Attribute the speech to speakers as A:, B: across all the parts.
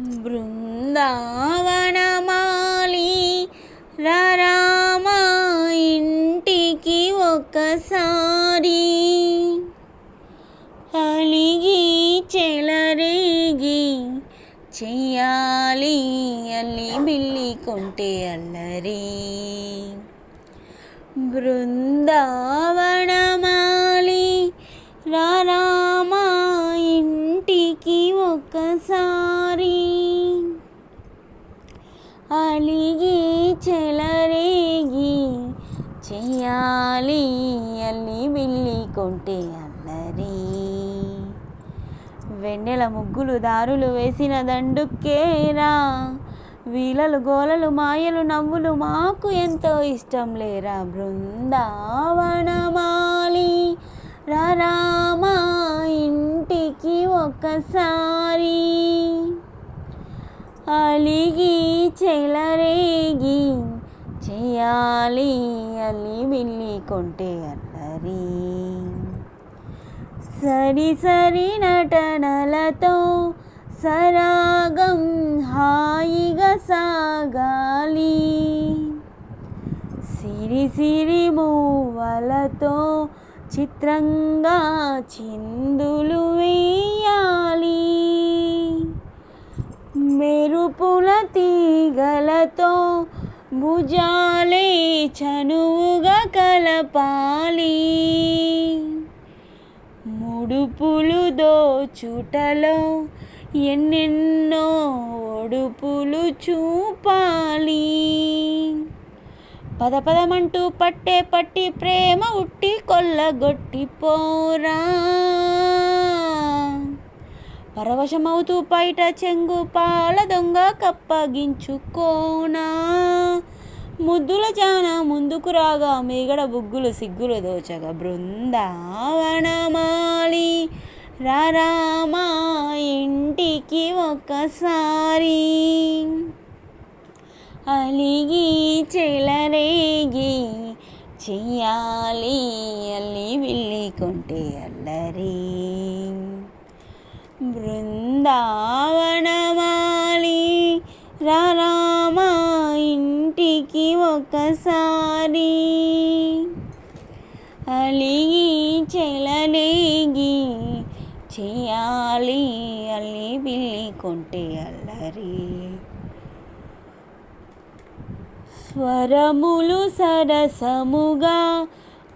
A: బృందావనమాలి రామ ఇంటికి ఒక్కసారి అలిగి చెలరేగి చెయ్యాలి అల్లి బిల్లి కొంటే అల్లరి. బృందావనమాలి రారా చెలరేగి చెయ్యాలి అల్లి బిల్లి కొంటే అల్లరి. వెన్నెల ముగ్గులు దారులు వేసిన దండుకేరా వీలలు గోలలు మాయలు నవ్వులు మాకు ఎంతో ఇష్టం లేరా బృందావనమాలి. రామా ఇంటికి ఒక్కసారి. అలిగి చెలరేగి చేయాలి అల్లి బిల్లి కొంటే అల్లరి. సరి సరి నటనలతో సరాగం హాయిగా సాగాలి. సిరి సిరి మూవలతో చిత్రంగా చిందులు వేయాలి. మెరుపుల గలతో భుజాలే చనువుగా కలపాలి. ముడుపులు దోచుటలో ఎన్నెన్నో ఒడుపులు చూపాలి. పద పదమంటూ పట్టే పట్టి ప్రేమ ఉట్టి కొల్లగొట్టి పోరా. పరవశమవుతూ పైట చెంగు పాల దొంగ కప్పగించుకోనా. ముద్దుల జాన ముందుకు రాగా మీగడ బుగ్గులు సిగ్గులు దోచగా బృందావనమాలి. రామా ఇంటికి ఒక్కసారి. అలిగి చెలరేగి చెయ్యాలి అల్లి వెళ్ళి కొంటే అల్లరి. బృందావనమాలి రామా ఇంటికి ఒక్కసారి అలిగి చెలరేగి చేయాలి. అల్లి బిల్లి కొంటే అల్లరి. స్వరములు సరసముగా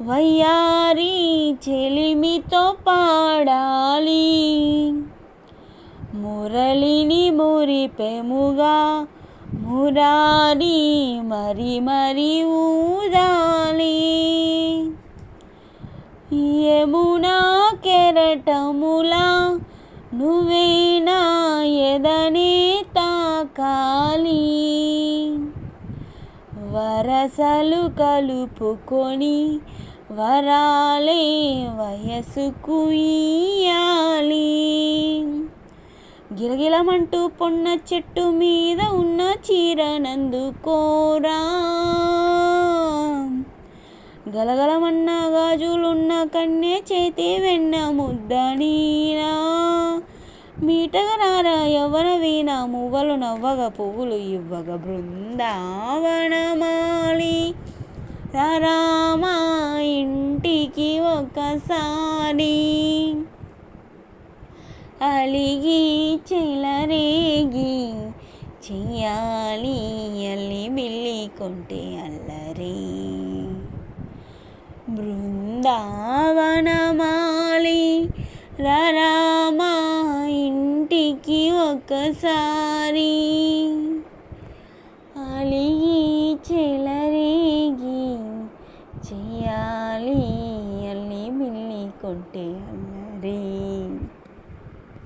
A: వయ్యారి చెలిమితో పాడాలి. మురళిని మురిపెముగా మురారి మరి మరి ఊదాలి యమునా కెరటములా నువ్వేనా ఎదనే తాకాలి. వరసలు కలుపుకొని వరాలే వయసుకు ఇయ్యాలి గిలగిలమంటూ పొన్న చెట్టు మీద ఉన్న చీరనందుకోరా గలగలమన్న గాజులున్న కన్నే చేతి వెన్న ముద్దనీరా మీటగరారా యవ్వన వీణ మువ్వలు నవ్వగ పువ్వులు ఇవ్వగ బృందావనమాలి. రామా ఇంటికి ఒకసారి అలిగి చెలరేగి చెయ్యాలి అల్లి బిల్లి కొంటే అల్లరి. బృందావనమాలి రామా ఇంటికి ఒకసారి అలిగి చెలరేగి చెయ్యాలి అల్లి బిల్లి కొంటే అల్లరి.